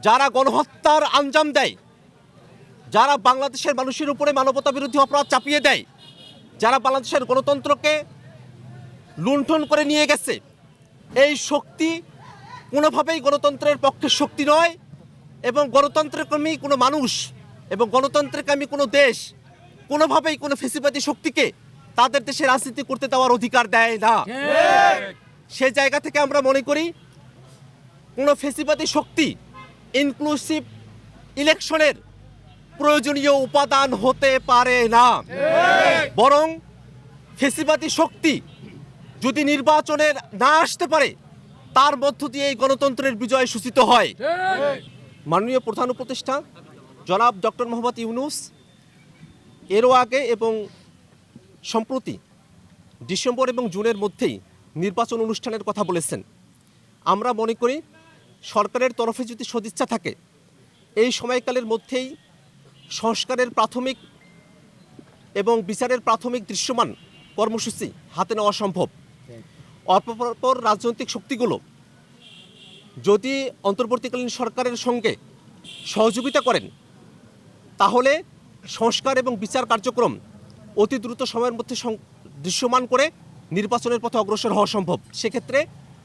যারা গণহত্যার আঞ্জাম দেয় যারা বাংলাদেশের মানুষের উপরে মানবতা বিরোধী অপরাধ চাপিয়ে দেয় যারা বাংলাদেশের গণতন্ত্রকে লুণ্ঠন করে নিয়ে গেছে এই শক্তি কোনোভাবেই গণতন্ত্রের পক্ষে শক্তি নয় এবং গণতন্ত্রকামী কোনো মানুষ এবং গণতন্ত্রকামী কোনো দেশ কোনোভাবেই কোনো ফেসিবাদী শক্তিকে তাদের দেশে রাজনীতি করতে দেওয়ার অধিকার দেয় না। সেই জায়গা থেকে আমরা মনে করি কোনো ফেসিবাদী শক্তি ইনক্লুসিভ ইলেকশনের প্রয়োজনীয় উপাদান হতে পারে না। বরং ফেসিবাদী শক্তি যদি নির্বাচনের না আসতে পারে, তার মধ্য দিয়ে এই গণতন্ত্রের বিজয় সূচিত হয়। মাননীয় প্রধান উপদেষ্টা জনাব ডক্টর মোহাম্মদ ইউনুস, এরও আগে এবং সম্প্রতি ডিসেম্বর এবং জুনের মধ্যেই নির্বাচন অনুষ্ঠানের কথা বলেছেন। আমরা মনে করি সরকারের তরফে যদি সদিচ্ছা থাকে, এই সময়কালের মধ্যেই সংস্কারের প্রাথমিক এবং বিচারের প্রাথমিক দৃশ্যমান কর্মসূচি হাতে নেওয়া সম্ভব। অপরপর রাজনৈতিক শক্তিগুলো যদি অন্তর্বর্তীকালীন সরকারের সঙ্গে সহযোগিতা করেন, তাহলে সংস্কার এবং বিচার কার্যক্রম অতি দ্রুত সময়ের মধ্যে দৃশ্যমান করে নির্বাচনের পথে অগ্রসর হওয়া সম্ভব। সেক্ষেত্রে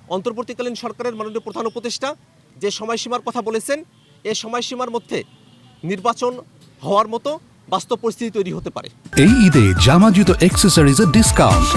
অন্তর্বর্তীকালীন সরকারের মাননীয় প্রধান উপদেষ্টা যে সময়সীমার কথা বলেছেন এ সময়সীমার মধ্যে নির্বাচন হওয়ার মতো বাস্তব পরিস্থিতি তৈরি হতে পারে। এই ঈদে জামা জুতো অ্যাক্সেসরিজের ডিসকাউন্ট